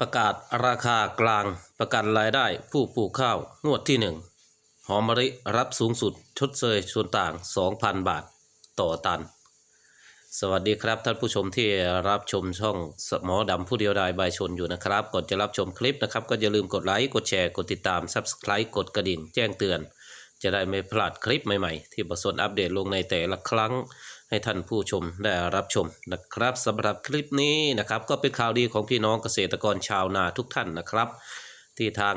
ประกาศราคากลางประกันรายได้ผู้ปลูกข้าวงวดที่ 1 หอมมะลิรับสูงสุดชดเชยส่วนต่าง 2,000 บาทต่อตัน สวัสดีครับท่านผู้ชมที่รับชมช่องสมอดำผู้เดียวดายบายชนอยู่นะครับก่อนจะรับชมคลิปนะครับ ก็อย่าลืมกดไลค์กดแชร์กดติดตาม Subscribe กดกระดิ่งแจ้งเตือน จะได้ไม่พลาดคลิปใหม่ๆ ที่ประสนอัปเดตลงในแต่ละครั้ง ให้ท่านผู้ชมได้รับชมนะครับสำหรับคลิปนี้นะครับ ก็เป็นข่าวดีของพี่น้องเกษตรกรชาวนาทุกท่านนะครับ ที่ทาง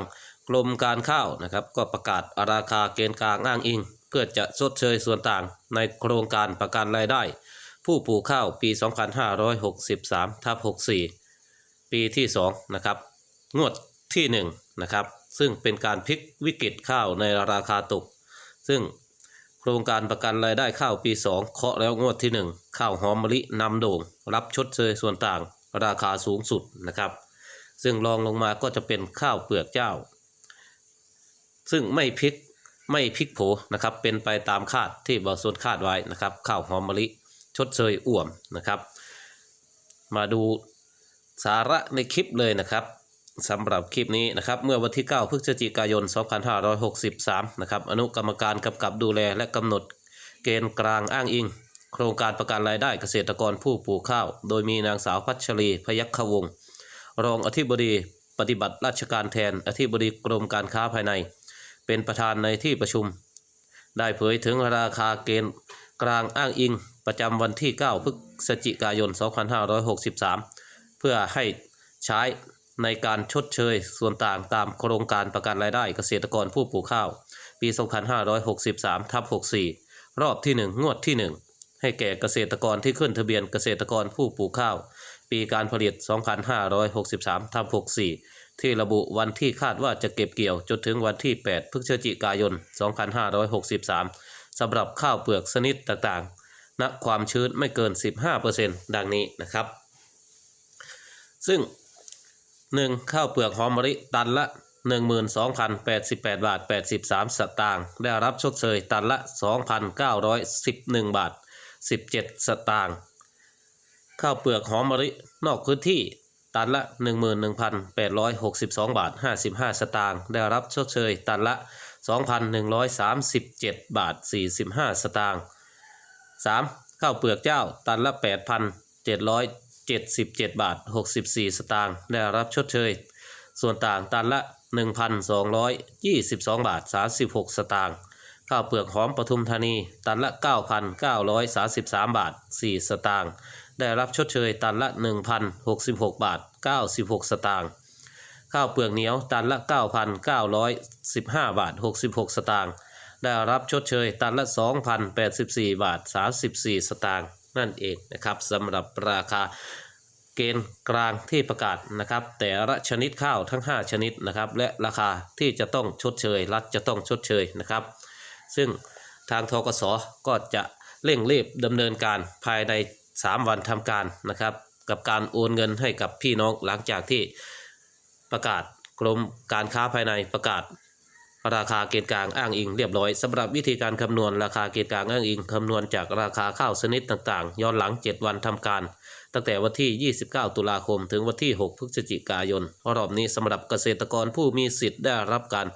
กรมการข้าวนะครับ ก็ประกาศราคาเกณฑ์กลางอ้างอิง เพื่อจะชดเชยส่วนต่างในโครงการประกันรายได้ ผู้ปลูกข้าวปี 2563ทับ64 ปีที่ 2 นะครับ งวดที่ 1 นะครับ ซึ่งเป็นการพลิกวิกฤตข้าวในราคาตก ซึ่งโครงการประกันรายได้ข้าวปี 2 เคาะแล้วงวดที่ 1 ข้าวหอมมะลินำโด่ง รับชดเชยส่วนต่างราคาสูงสุดนะครับ ซึ่งรองลงมาก็จะเป็นข้าวเปลือกเจ้า ซึ่งไม่พลิกไม่พลิกโผนะครับเป็นไปตามคาดที่บอสนคาดไว้นะครับ ข้าวหอมมะลิ ชดเชยอ่วมนะครับ มาดูสาระในคลิปเลยนะครับสำหรับคลิปนี้นะครับเมื่อวันที่ 9 พฤศจิกายน 2563 นะครับอนุกรรมการกำกับดูแลและกำหนดเกณฑ์กลางอ้างอิง โครงการประกันรายได้เกษตรกรผู้ปลูกข้าว โดยมีนางสาวพัชรีพยัคฆวงศ์รองอธิบดีปฏิบัติราชการแทนอธิบดีกรมการค้าภายใน เป็นประธานในที่ประชุม ได้เผยถึงราคาเกณฑ์กลางอ้างอิง ประจำวันที่ 9 พฤศจิกายน 2563 เพื่อให้ใช้ในการชดเชยส่วนต่างตามโครงการประกันรายได้เกษตรกรผู้ปลูกข้าว ปี 2563ทับ64 รอบที่ 1 งวดที่ 1 ให้แก่เกษตรกรที่ขึ้นทะเบียนเกษตรกรผู้ปลูกข้าว ปีการผลิต 2563ทับ64 ที่ระบุวันที่คาดว่าจะเก็บเกี่ยวจนถึงวันที่ 8 พฤศจิกายน 2563สำหรับข้าวเปลือกชนิดต่างๆ ณความชื้นไม่เกิน 15%ดังนี้นะครับ ซึ่ง 1. ข้าวเปลือกหอมมะลิตันละ 12,088 บาท 83 สตางค์ได้รับชดเชยตันละ 2,911 บาท 17 สตางค์ข้าวเปลือกหอมมะลินอกพื้นที่ตันละ 11,862 บาท 55 สตางค์ได้รับชดเชยตันละ 2,137 บาท 45 สตางค์ 3. ข้าวเปลือกเจ้าตันละ8,777บาท64สตางค์ได้รับชดเชย ส่วนต่างตันละ1,222บาท36สตางค์ข้าวเปลือกหอมปทุมธานี ตันละ 9,933 บาท 4 สตางค์ ได้รับชดเชยตันละ 1,066 บาท 96 สตางค์ ข้าวเปลือกเหนียวตันละ 9,915 บาท 66 สตางค์ ได้รับชดเชยตันละ 2,084 บาท 34 สตางค์นั่นเองนะครับสำหรับราคาเกณฑ์กลางที่ประกาศนะครับ แต่ละชนิดข้าวทั้ง 5 ชนิดนะครับ และราคาที่จะต้องชดเชย รัฐจะต้องชดเชยนะครับ ซึ่งทางทกสก็จะเร่งรีบดำเนินการภายใน 3 วันทำการนะครับ กับการโอนเงินให้กับพี่น้องหลังจากที่ประกาศกรมการค้าภายในประกาศ ราคาเกณฑ์กลางอ้างอิงเรียบร้อยสำหรับวิธีการคำนวณราคาเกณฑ์กลางอ้างอิงคำนวณจากราคาข้าวชนิดต่างๆ ย้อนหลัง 7 วันทำการ ตั้งแต่วันที่ 29 ตุลาคม ถึงวันที่ 6 พฤศจิกายนรอบนี้สำหรับเกษตรกรผู้มีสิทธิ์ได้รับการ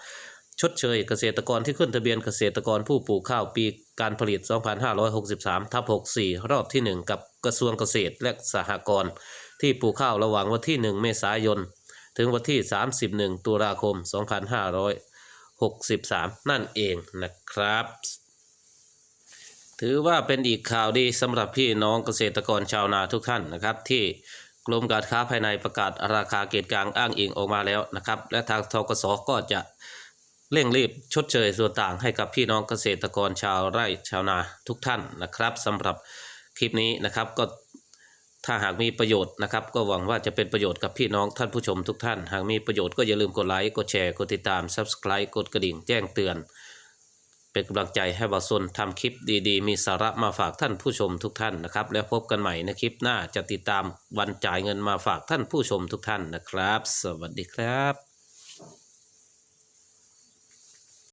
ชดเชยเกษตรกรที่ขึ้นทะเบียนเกษตรกรผู้ปลูกข้าวปีการผลิต 2563ทับ64 รอบที่ 1 กับกระทรวงเกษตรและสหกรณ์ที่ปลูกข้าวระหว่างวันที่ 1 เมษายน ถึงวันที่ 31 ตุลาคม 63 นั่นเองนะครับ ถือว่าเป็นอีกข่าวดีสำหรับพี่น้องเกษตรกรชาวนาทุกท่านนะครับ ที่กรมการค้าภายในประกาศราคาเกณฑ์กลางอ้างอิงออกมาแล้วนะครับ และทางทกสก็จะเร่งรีบชดเชยส่วนต่างให้กับพี่น้องเกษตรกรชาวไร่ชาวนาทุกท่านนะครับสำหรับคลิปนี้นะครับก็ ถ้าหากมีประโยชน์นะครับ ก็หวังว่าจะเป็นประโยชน์กับพี่น้องท่านผู้ชมทุกท่าน หากมีประโยชน์ก็อย่าลืมกดไลค์กดแชร์กดติดตาม Subscribe กดกระดิ่งแจ้งเตือน เป็นกำลังใจให้บาซนทำคลิปดีๆ มีสาระมาฝากท่านผู้ชมทุกท่านนะครับ แล้วพบกันใหม่ในคลิปหน้าจะติดตามวันจ่ายเงินมาฝากท่านผู้ชมทุกท่านนะครับ สวัสดีครับ